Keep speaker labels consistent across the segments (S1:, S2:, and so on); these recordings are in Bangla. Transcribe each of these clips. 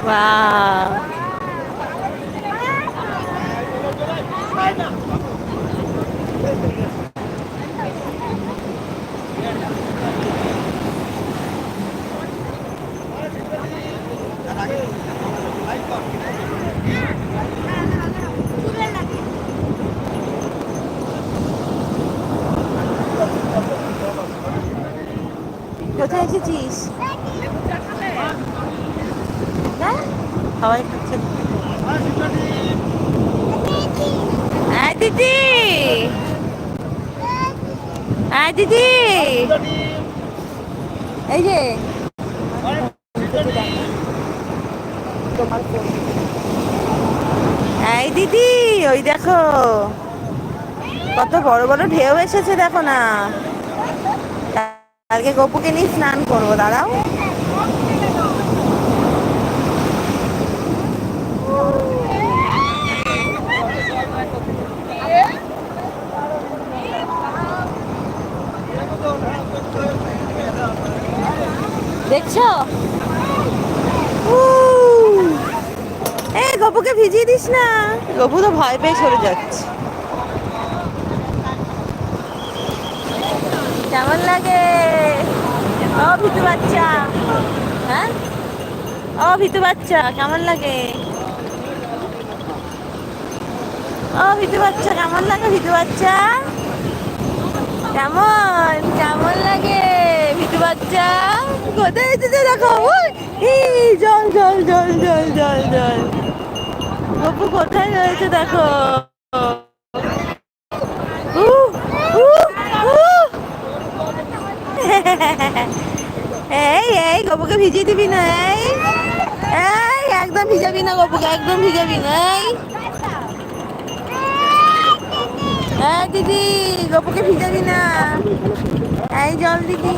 S1: Wow. কোথায় এসেছিস না সবাই খাচ্ছে। দিদি! আয় দিদি! এই যে। এই দিদি, ওই দেখো। কত বড় বড় ঢেউ এসেছে দেখো না। কালকে গপুকে নিয়ে স্নান করব, দাঁড়াও। ভিজিয়ে দিস না। গপু তো ভয় পেয়ে সরে যাচ্ছে। কেমন লাগে? ও ভিতু বাচ্চা। হ্যাঁ? ও ভিতু বাচ্চা, কেমন লাগে? ও ভিতু বাচ্চা, কেমন লাগে ভিতু বাচ্চা? কেমন? কেমন লাগে ভিতু বাচ্চা? কোথায় এসেছে দেখো? জল জল জল জল জল জল। গপু কোথায় রয়েছে দেখো। এই এই, গপুকে ভিজিয়ে দিবি না, এই। একদম ভিজাবি না গপুকে, একদম ভিজাবি না এই, দিদি, গপুকে ভিজাবি না। এই, জল দিদি।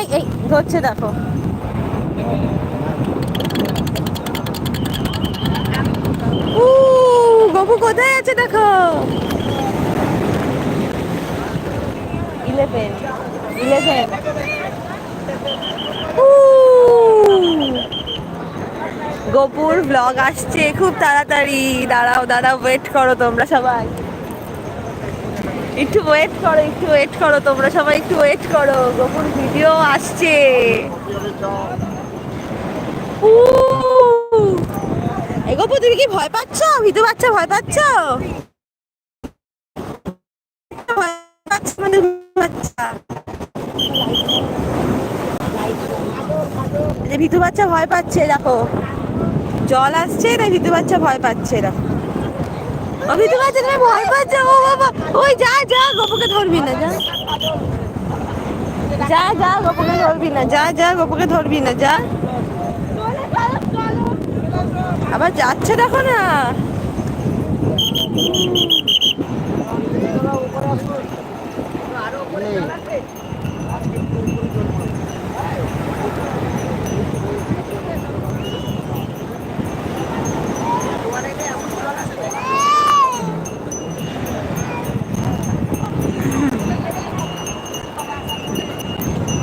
S1: এই এই ধরছে দেখো উ গপু কোথায় আছে দেখো ইলেভেন ইলেভেন গোপুর ব্লগ আসছে, খুব তাড়াতাড়ি। দাঁড়াও দাঁড়াও ওয়েট করো তোমরা সবাই। একটু ওয়েট করো, একটু ওয়েট করো তোমরা সবাই, একটু ওয়েট করো। গোপুর ভিডিও আসছে। গোপু, তুমি কি ভয় পাচ্ছ? ভিতু বাচ্চা, ভয় পাচ্ছ? ভয় পাচ্ছ আমাদের বাচ্চা? এই যে ভিতু বাচ্চা ভয় পাচ্ছে, দেখো। জল আসছে না ভিতু বাচ্চা ভয় পাচ্ছে ও ভিতু বাচ্চা, তুমি ভয় পাচ্ছে? ও বাবা, ওই যা যা, গপুকে ধরবি না, যা। যা যা, গপুকে ধরবি না, যা যা, গপুকে ধরবি না, যা। আবার যাচ্ছে দেখো না।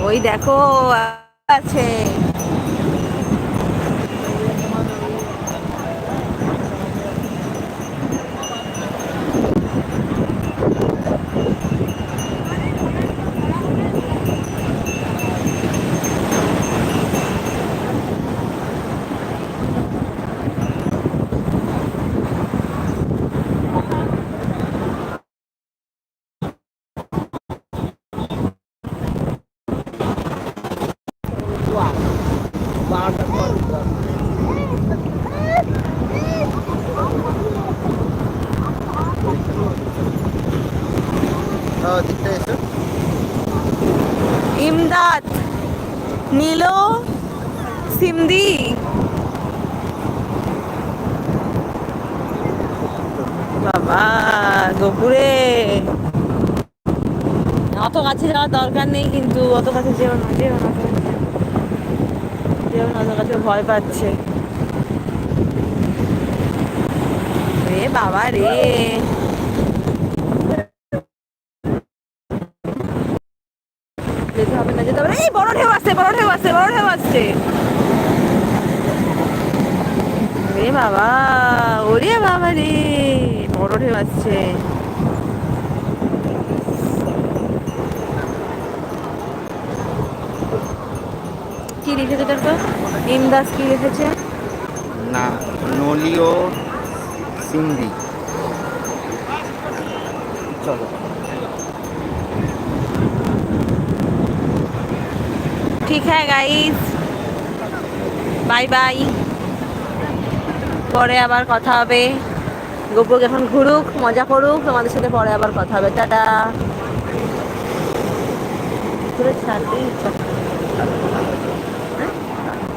S1: ওই দেখো আছে। ইমদাদ, নীলো, সিমদি। বাবা, গোপুরে। অত কাছে যাওয়ার দরকার নেই কিন্তু অত কাছে যেও না যেও না। আমাদের কাছে ভয় পাচ্ছে। রে বাবা রে। যেতে হবে না, যেতে হবে। এই বড় ঢেউ আসছে, বড় ঢেউ আসছে, বড় ঢেউ আসছে। রে বাবা, ওরে বাবা রে, বড় ঢেউ আসছে। লিখেছে তারপর? ইমদাস কি লিখেছে?
S2: না নলিও সিন্ধি চলো।
S1: ঠিক হ্যাঁ গাইস বাই বাই পরে আবার কথা হবে। গোপুক এখন ঘুরুক মজা করুক তোমাদের সাথে পরে আবার কথা হবে। টাটা। ছাড়তেই ইচ্ছা।